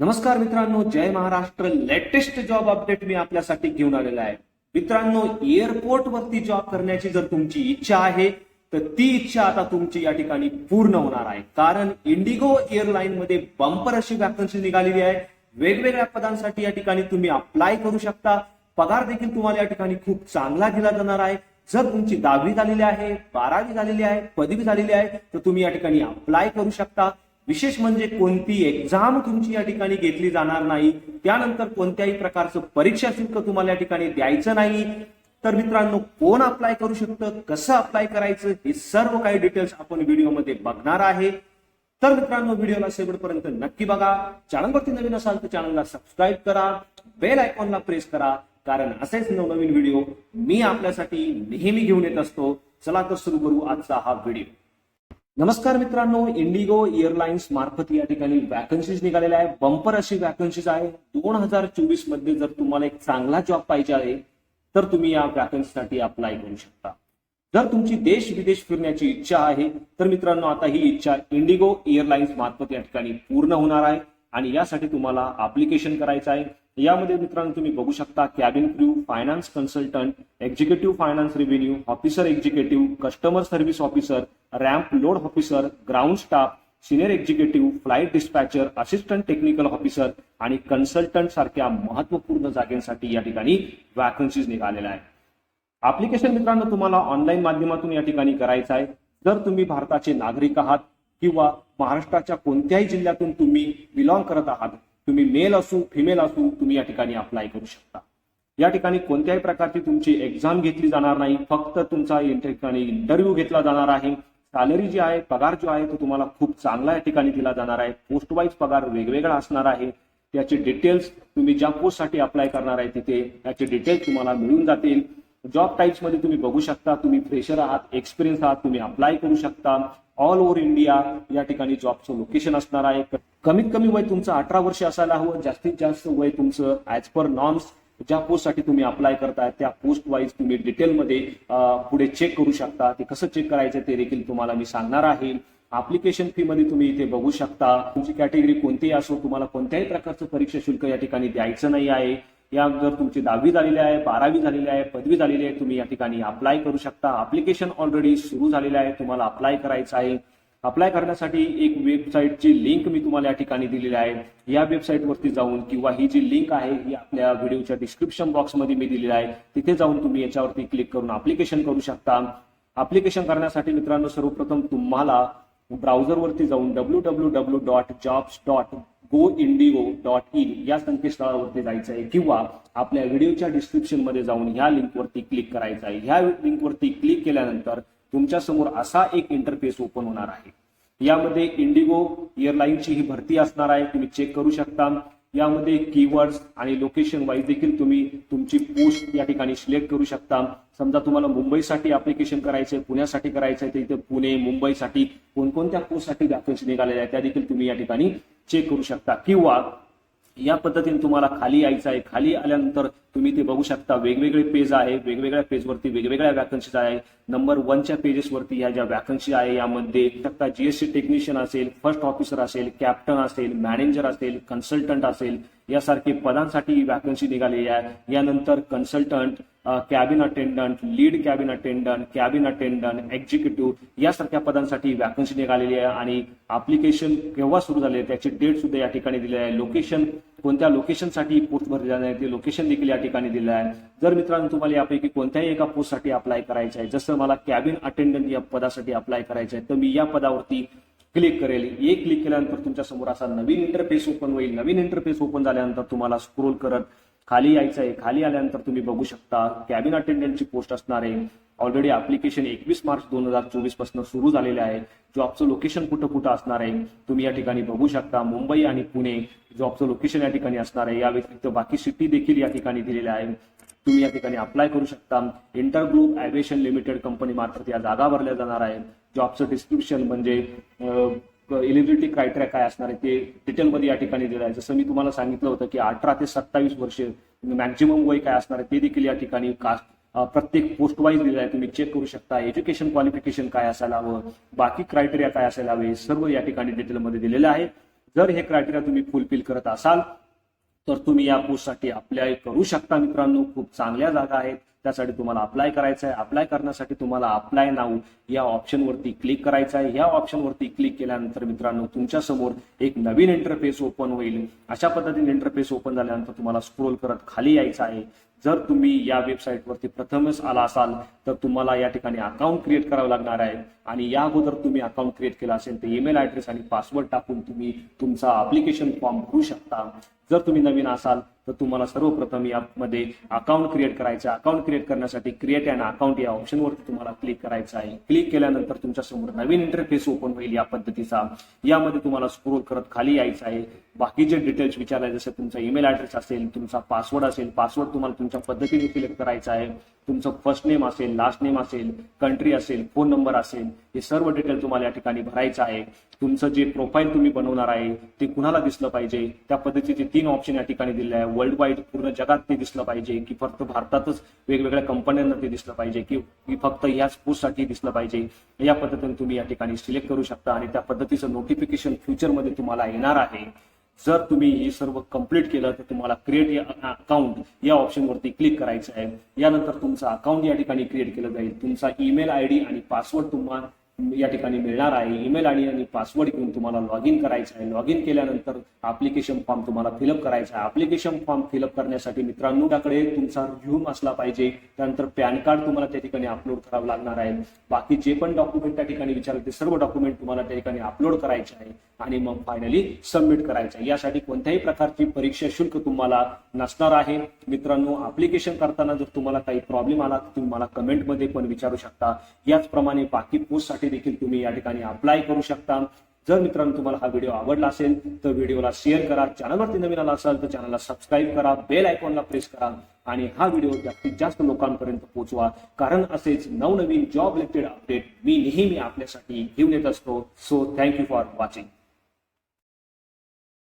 नमस्कार मित्रांनो जय महाराष्ट्र. लेटेस्ट जॉब अपडेट मी आपल्यासाठी घेऊन आलेला आहे. मित्रांनो एअरपोर्ट वरती जॉब करण्याची जर तुमची इच्छा आहे तर ती इच्छा आता तुमची या ठिकाणी पूर्ण होणार आहे. कारण इंडिगो एअरलाईन मध्ये बंपर अशी वॅकन्सी निघालेली आहे. वेगवेगळ्या पदांसाठी या ठिकाणी तुम्ही अप्लाय करू शकता. पगार देखील तुम्हाला या ठिकाणी खूप चांगला दिला जाणार आहे. जर तुमची दहावी झालेली आहे बारावी झालेली आहे पदवी झालेली आहे तर तुम्ही या ठिकाणी अप्लाय करू शकता. विशेष म्हणजे कोणती एक्झाम तुमची या ठिकाणी घेतली जाणार नाही त्यानंतर कोणत्याही प्रकारचं परीक्षा शुल्क तुम्हाला या ठिकाणी द्यायचं नाही. तर मित्रांनो कोण अप्लाय करू शकतं कसं अप्लाय करायचं हे सर्व काही डिटेल्स आपण व्हिडिओमध्ये बघणार आहे. तर मित्रांनो व्हिडिओला शेवटपर्यंत नक्की बघा. चॅनलवरती नवीन असाल तर चॅनलला सबस्क्राईब करा. बेल आयकॉनला प्रेस करा. कारण असेच नवनवीन व्हिडिओ मी आपल्यासाठी नेहमी घेऊन येत असतो. चला तर सुरू करू आजचा हा व्हिडिओ. नमस्कार मित्रांनो इंडिगो एअरलाइन्स मार्फत या ठिकाणी वॅकन्सीज निघालेल्या आहे बंपर अशी वॅकन्सीज आहे. दोन हजार चोवीसमध्ये जर तुम्हाला एक चांगला जॉब पाहिजे आहे तर तुम्ही या वॅकन्सीसाठी अप्लाय करू शकता. जर तुमची देश विदेश फिरण्याची इच्छा आहे तर मित्रांनो आता ही इच्छा इंडिगो एअरलाइन्स मार्फत या ठिकाणी पूर्ण होणार आहे. आणि यासाठी तुम्हाला अप्लिकेशन करायचं आहे. यामध्ये मित्रांनो तुम्ही बघू शकता cabin crew finance consultant executive finance revenue officer executive customer service officer ramp load officer ground staff senior executive flight dispatcher assistant technical officer आणि कन्सल्टंट सारख्या महत्त्वपूर्ण जागेसाठी या ठिकाणी वॅकन्सीज निघालेल्या आहेत. अप्लिकेशन मित्रांनो तुम्हाला ऑनलाईन माध्यमातून या ठिकाणी करायचं आहे. जर तुम्ही भारताचे नागरिक आहात किंवा महाराष्ट्राच्या कोणत्याही जिल्ह्यातून तुम्ही बिलॉंग करत आहात तुम्ही मेल असू फिमेल असू तुम्ही या ठिकाणी अप्लाय करू शकता. या ठिकाणी कोणत्याही प्रकारची तुमची एक्झाम घेतली जाणार नाही. फक्त तुमचा या ठिकाणी इंटरव्ह्यू घेतला जाणार आहे. सॅलरी जी आहे पगार जो आहे तो तुम्हाला खूप चांगला या ठिकाणी दिला जाणार आहे. पोस्ट वाईज पगार वेगवेगळा असणार आहे. त्याचे डिटेल्स तुम्ही ज्या पोस्टसाठी अप्लाय करणार आहे तिथे त्याचे डिटेल्स तुम्हाला मिळून जातील. जॉब टाईप्समध्ये तुम्ही बघू शकता तुम्ही फ्रेशर आहात एक्सपिरियन्स आहात तुम्ही अप्लाय करू शकता. ऑल ओव्हर इंडिया या ठिकाणी जॉबचं लोकेशन असणार आहे. कमीत कमी वय तुमचं अठरा वर्ष असायला हवं. जास्तीत जास्त वय तुमचं ऍज पर नॉर्म्स ज्या पोस्टसाठी तुम्ही अप्लाय करताय त्या पोस्ट वाईज तुम्ही डिटेलमध्ये पुढे चेक करू शकता. ते कसं चेक करायचं ते देखील तुम्हाला मी सांगणार आहे. अप्लिकेशन फी मध्ये तुम्ही इथे बघू शकता. तुमची कॅटेगरी कोणतीही असो तुम्हाला कोणत्याही प्रकारचं परीक्षा शुल्क या ठिकाणी द्यायचं नाही आहे. या जर तुमची दहावी झालेली आहे बारावी झालेली आहे पदवी झालेली आहे तुम्ही या ठिकाणी अप्लाय करू शकता. अप्लिकेशन ऑलरेडी सुरू झालेलं आहे तुम्हाला अप्लाय करायचं आहे. अप्लाय करण्यासाठी एक वेबसाईटची लिंक मी तुम्हाला या ठिकाणी दिलेली आहे. या वेबसाईटवरती जाऊन किंवा ही जी लिंक आहे ही आपल्या व्हिडिओच्या डिस्क्रिप्शन बॉक्समध्ये मी दिलेली आहे. तिथे जाऊन तुम्ही याच्यावरती क्लिक करून अप्लिकेशन करू शकता. अप्लिकेशन करण्यासाठी मित्रांनो सर्वप्रथम तुम्हाला ब्राउझरवरती जाऊन W W W dot jobs dot go IndiGo dot in या संकेतस्थळावरती जायचं आहे किंवा आपल्या व्हिडिओच्या डिस्क्रिप्शनमध्ये जाऊन ह्या लिंकवरती क्लिक करायचं आहे. ह्या लिंकवरती क्लिक केल्यानंतर तुमच्यासमोर असा एक इंटरफेस ओपन होणार आहे. यामध्ये इंडिगो एअरलाईनची ही भरती असणार आहे. तुम्ही चेक करू शकता. यामध्ये कीवर्ड्स आणि लोकेशन वाईज देखील तुम्ही तुमची पोस्ट या ठिकाणी सिलेक्ट करू शकता. समजा तुम्हाला मुंबईसाठी अप्लिकेशन करायचंय पुण्यासाठी करायचंय तर इथे पुणे मुंबईसाठी कोणकोणत्या पोस्टसाठी वॅकन्सी निघालेल्या आहेत त्या देखील तुम्ही या ठिकाणी चेक करू शकता. किंवा या पद्धतीने तुम्हाला खाली यायचं आहे. खाली आल्यानंतर तुम्ही ते बघू शकता. वेगवेगळे पेज आहे. वेगवेगळ्या पेजवरती वेगवेगळ्या वॅकन्सीज आहे नंबर वनच्या पेजेसवरती ह्या ज्या वॅकन्सी आहे यामध्ये शकता जीएसटी टेक्निशियन असेल फर्स्ट ऑफिसर असेल कॅप्टन असेल मॅनेजर असेल कन्सल्टंट असेल. यासारखे पदांसाठी वॅकन्सी निघालेली आहे. यानंतर consultant cabin attendant lead cabin attendant cabin attendant executive यासारख्या पदांसाठी वॅकन्सी निघालेली आहे. आणि अप्लिकेशन केव्हा सुरू झाले त्याची डेट सुद्धा या ठिकाणी दिली आहे. लोकेशन कोणत्या लोकेशनसाठी पोस्ट भरली जाणार आहे ते लोकेशन देखील या ठिकाणी दिलं आहे. जर मित्रांनो तुम्हाला यापैकी कोणत्याही एका पोस्टसाठी अप्लाय करायचं आहे जसं मला कॅबिन अटेंडंट या पदासाठी अप्लाय करायचं आहे तर मी या पदावरती क्लिक करेल. एक क्लिक केल्यानंतर तुमच्यासमोर असा नवीन इंटरफेस ओपन होईल. नवीन इंटरफेस ओपन झाल्यानंतर तुम्हाला स्क्रोल करत खाली यायचं आहे खाली आल्यानंतर तुम्ही बघू शकता कॅबिन अटेंडंटची पोस्ट असणार आहे. ऑलरेडी अप्लिकेशन एकवीस मार्च दोन हजार चोवीसपासून सुरू झालेले आहे. जॉबचं लोकेशन कुठं कुठं असणार आहे? तुम्ही या ठिकाणी बघू शकता मुंबई आणि पुणे जॉबचं लोकेशन या ठिकाणी असणार आहे. या व्यतिरिक्त बाकी सिटी देखील या ठिकाणी दिलेल्या आहे तुम्ही या ठिकाणी अप्लाय करू शकता. इंटरग्रुप ॲव्हिएशन लिमिटेड कंपनी मार्फत या जागा भरल्या जाणार आहे जॉबचं डिस्क्रिप्शन म्हणजे एलिजिबिलिटी क्रायटेरिया काय असणार आहे ते डिटेलमध्ये या ठिकाणी दिलं आहे. जसं मी तुम्हाला सांगितलं होतं की अठरा ते सत्तावीस वर्ष मॅक्झिमम वय काय असणार आहे ते देखील या ठिकाणी कास्ट प्रत्येक पोस्ट वाईज दिलेलं आहे. तुम्ही चेक करू शकता. एज्युकेशन क्वालिफिकेशन काय असायला हवं? बाकी क्रायटेरिया काय असायला हवे? हे सर्व या ठिकाणी डिटेलमध्ये दिलेलं आहे. जर हे क्रायटेरिया तुम्ही फुलफिल करत असाल तर तुम्ही या पोस्टसाठी अप्लाय करू शकता मित्रांनो. खूप चांगल्या जागा आहेत. त्यासाठी तुम्हाला अप्लाय करायचं आहे अप्लाय करण्यासाठी तुम्हाला अप्लाय नाऊ या ऑप्शनवरती क्लिक करायचं आहे या ऑप्शनवरती क्लिक केल्यानंतर मित्रांनो तुमच्यासमोर एक नवीन इंटरफेस ओपन होईल. अशा पद्धतीने इंटरफेस ओपन झाल्यानंतर तुम्हाला स्क्रोल करत खाली यायचं आहे. जर तुम्ही या वेबसाईटवरती प्रथमच आला असाल तर तुम्हाला या ठिकाणी अकाउंट क्रिएट करावं लागणार आहे. आणि या अगोदर तुम्ही अकाउंट क्रिएट केला असेल तर ईमेल ऍड्रेस आणि पासवर्ड टाकून तुम्ही तुमचा अप्लिकेशन फॉर्म भरू शकता. जर तुम्ही नवीन असाल तर तुम्हाला सर्वप्रथम यामध्ये अकाउंट क्रिएट करायचं आहे. अकाउंट क्रिएट करण्यासाठी क्रिएट अँड अकाउंट या ऑप्शनवरती तुम्हाला क्लिक करायचं आहे. क्लिक केल्यानंतर तुमच्यासमोर नवीन इंटरफेस ओपन होईल या पद्धतीचा. यामध्ये तुम्हाला स्क्रोल करत खाली यायचं आहे. बाकीचे डिटेल्स विचारायचे जसं तुमचा ईमेल ऍड्रेस असेल तुमचा पासवर्ड असेल पासवर्ड तुम्हाला तुमच्या पद्धतीने सिलेक्ट करायचा आहे. तुमचं फर्स्ट नेम असेल लास्ट नेम असेल कंट्री असेल फोन नंबर असेल हे सर्व डिटेल तुम्हाला या ठिकाणी भरायचं आहे. तुमचं जे प्रोफाईल तुम्ही बनवणार आहे ते कुणाला दिसलं पाहिजे? त्या पद्धतीचे तीन ऑप्शन या ठिकाणी दिले आहे. वर्ल्ड वाईड पूर्ण जगात ते दिसलं पाहिजे की फक्त भारतातच वेगवेगळ्या कंपन्यांना ते दिसलं पाहिजे की की फक्त याच पोस्टसाठी दिसलं पाहिजे. या पद्धतीने तुम्ही या ठिकाणी सिलेक्ट करू शकता आणि त्या पद्धतीचं नोटिफिकेशन फ्युचरमध्ये तुम्हाला येणार आहे. जर तुम्ही हे सर्व कंप्लीट केलं तर तुम्हाला क्रिएट अकाउंट या ऑप्शनवरती क्लिक करायचं आहे. यानंतर तुमचं अकाउंट या ठिकाणी क्रिएट केलं जाईल. तुमचा ईमेल आय डी आणि पासवर्ड तुम्हाला या ठिकाणी मिळणार आहे. ईमेल आय डी आणि पासवर्ड घेऊन तुम्हाला लॉग इन करायचं आहे. लॉग इन केल्यानंतर अप्लिकेशन फॉर्म तुम्हाला फिलअप करायचा आहे. अप्लिकेशन फॉर्म फिलअप करण्यासाठी मित्रांनो त्याकडे तुमचा रिझ्यूम असला पाहिजे. त्यानंतर पॅन कार्ड तुम्हाला त्या ठिकाणी अपलोड करावं लागणार आहे. बाकी जे पण डॉक्युमेंट त्या ठिकाणी विचारले ते सर्व डॉक्युमेंट तुम्हाला त्या ठिकाणी अपलोड करायचे आहे आणि मग फायनली सबमिट करायचं आहे. यासाठी कोणत्याही प्रकारची परीक्षा शुल्क तुम्हाला नसणार आहे. मित्रांनो अप्लिकेशन करताना जर तुम्हाला काही प्रॉब्लेम आला तर तुम्ही मला कमेंटमध्ये पण विचारू शकता. याचप्रमाणे बाकी पोस्टसाठी देखील तुम्ही या ठिकाणी अप्लाय करू शकता. जर मित्रांनो तुम्हाला हा व्हिडिओ आवडला असेल तर व्हिडिओला शेअर करा. चॅनलवरती नवीन आला असाल तर चॅनलला सबस्क्राईब करा. बेल आयकॉनला प्रेस करा. आणि हा व्हिडिओ जास्तीत जास्त लोकांपर्यंत पोहोचवा. कारण असेच नवनवीन जॉब रिलेटेड अपडेट मी नेहमी आपल्यासाठी घेऊन येत असतो. So thank you for watching